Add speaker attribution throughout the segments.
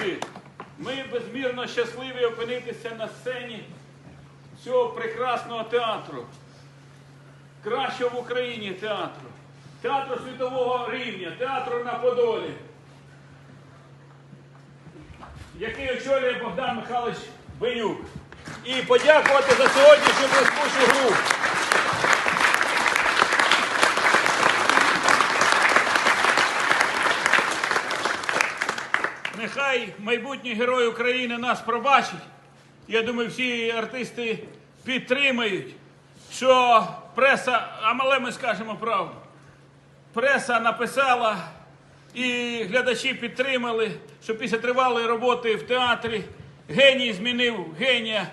Speaker 1: Друзі, ми безмірно щасливі опинитися на сцені цього прекрасного театру, кращого в Україні театру, театру світового рівня, театру на Подолі, який очолює Богдан Михайлович Бенюк. І подякувати за сьогоднішню блискучу Нехай майбутній герой України нас пробачить. Я думаю, всі артисти підтримають, що преса, а мале ми скажемо правду. Преса написала і глядачі підтримали, що після тривалої роботи в театрі геній змінив генія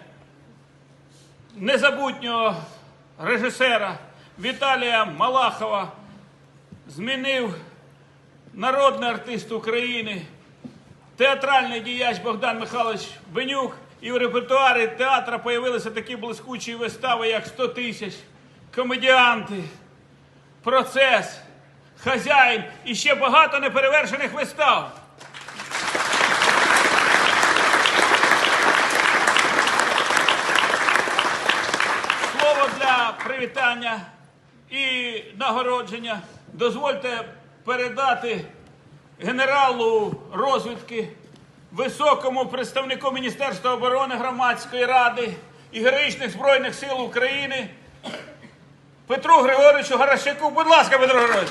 Speaker 1: незабутнього режисера Віталія Малахова, змінив народний артист України, театральний діяч Богдан Михайлович Бенюк. І в репертуарі театра появилися такі блискучі вистави, як «100 тисяч, комедіанти, процес, хазяїн і ще багато неперевершених вистав. Слово для привітання і нагородження дозвольте передати генералу розвідки, високому представнику Міністерства оборони громадської ради і героїчних Збройних сил України Петру Григоровичу Гарашяку. Будь ласка, Петро Григорович.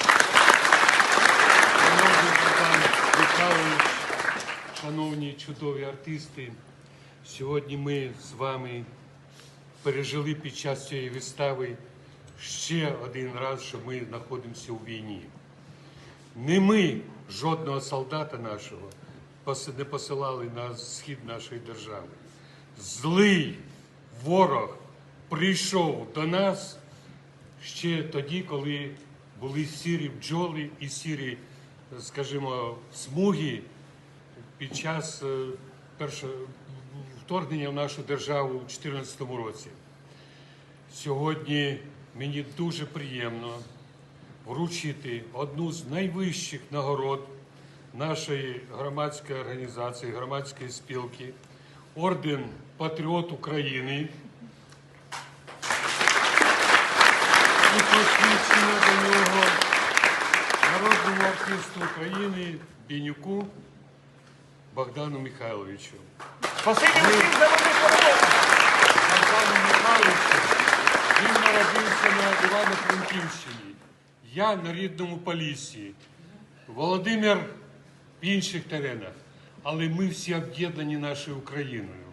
Speaker 2: Шановні чудові артисти, сьогодні ми з вами пережили під час цієї вистави ще один раз, що ми знаходимося у війні. Не ми жодного солдата нашого не посилали на схід нашої держави. Злий ворог прийшов до нас ще тоді, коли були сірі бджоли і сірі, скажімо, смуги під час е, першого вторгнення в нашу державу у 2014 році. Сьогодні мені дуже приємно вручити одну з найвищих нагород нашої громадської організації, громадської спілки, орден Патріот України. І посвідчення до нього народному артисту України Бінюку Богдану Михайловичу.
Speaker 1: Спасибі всім за.
Speaker 2: Богдану Михайловичу він народився на Івано-Франківщині. Я на рідному Поліссі. Володимир в інших теренах. Але ми всі об'єднані нашою Україною.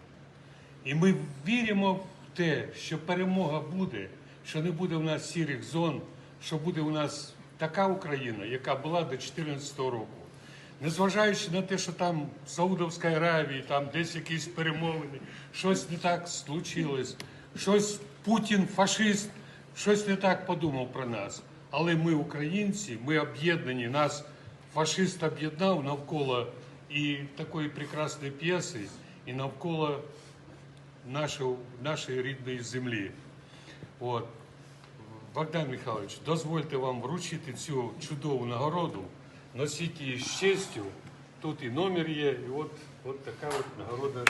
Speaker 2: І ми віримо в те, що перемога буде, що не буде у нас сірих зон, що буде у нас така Україна, яка була до 2014 року. Незважаючи на те, що там в Саудовській Аравії, там десь якісь перемовини, щось не так случилось, щось Путін, фашист, щось не так подумав про нас. Але ми, українці, ми об'єднані, нас фашист об'єднав навколо і такої прекрасної п'єси, і навколо нашого, нашої рідної землі. От. Богдан Михайлович, дозвольте вам вручити цю чудову нагороду, носіть її з честю. Тут і номер є, і от, от така от нагорода